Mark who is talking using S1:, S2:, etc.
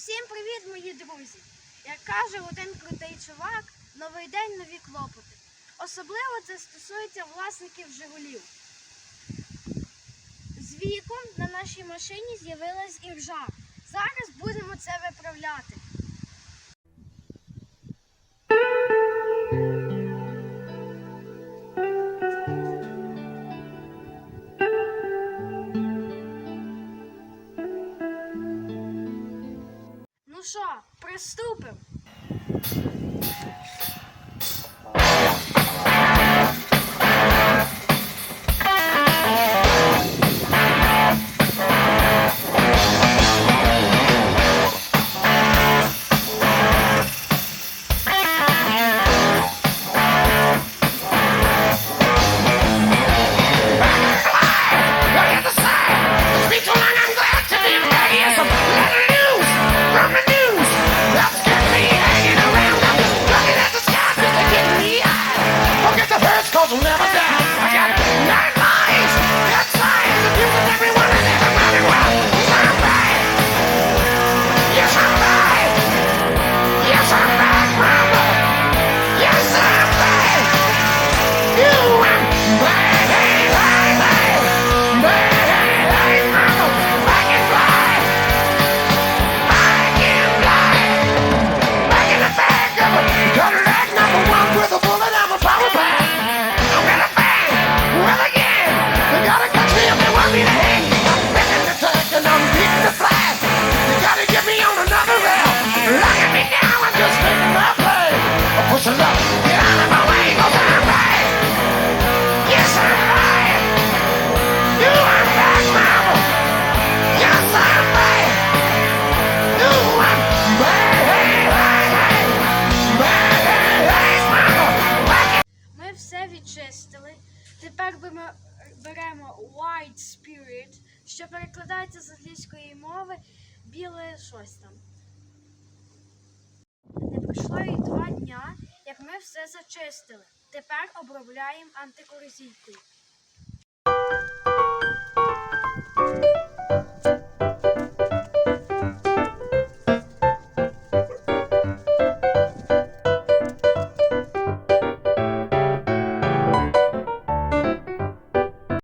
S1: Всім привіт, мої друзі! Як каже один крутий чувак, новий день, нові клопоти. Особливо це стосується власників Жигулів. З віком на нашій машині з'явилась іржа. Зараз будемо це виправляти. приступимо. беремо White Spirit, що перекладається з англійської мови біле щось там. Не пройшло і два дня, як ми все зачистили. Тепер обробляємо антикорозійкою.